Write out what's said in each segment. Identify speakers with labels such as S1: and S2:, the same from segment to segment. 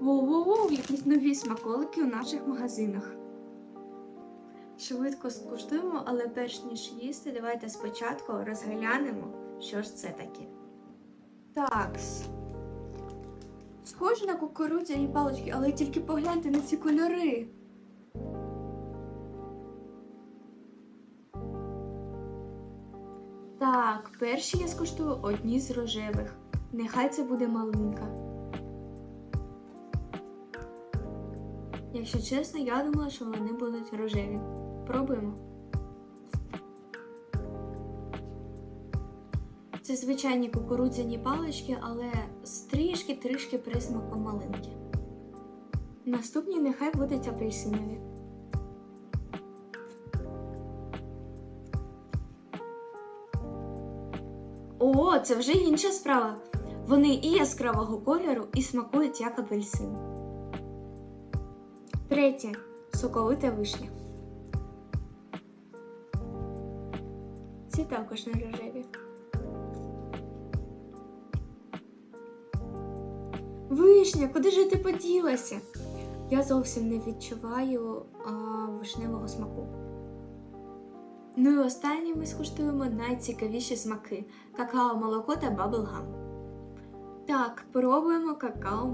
S1: Воу-воу-воу, якісь нові смаколики у наших магазинах. Швидко скуштуємо, але перш ніж їсти, давайте спочатку розглянемо, що ж це таке. Такс. Схоже на кукурудзяні палички, але тільки погляньте на ці кольори. Так, перші я скуштую одні з рожевих. Нехай це буде малинка. Якщо чесно, я думала, що вони будуть рожеві. Пробуємо. Це звичайні кукурудзяні палички, але з трішки-трішки присмаком малинки. Наступні нехай будуть апельсинові. О, це вже інша справа. Вони і яскравого кольору, і смакують як апельсин. Третє. Соковита вишня. Ці також не рожеві. Вишня, куди ж ти поділася? Я зовсім не відчуваю а, вишневого смаку. Ну і останнє ми скуштуємо найцікавіші смаки какао молоко та баблгам. Так, пробуємо какао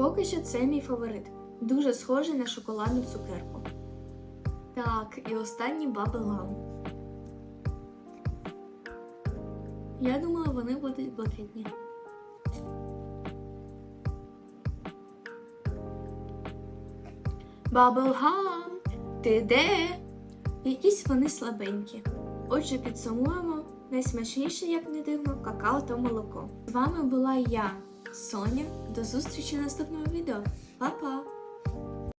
S1: Поки що це мій фаворит. Дуже схожий на шоколадну цукерку. Так, і останній баблгам. Я думала, вони будуть блакитні. Баблгам, ти де? Якісь вони слабенькі. Отже, підсумуємо найсмачніше, як не дивно, какао та молоко. З вами була я, Соня. До зустрічі в наступному відео. Па-па!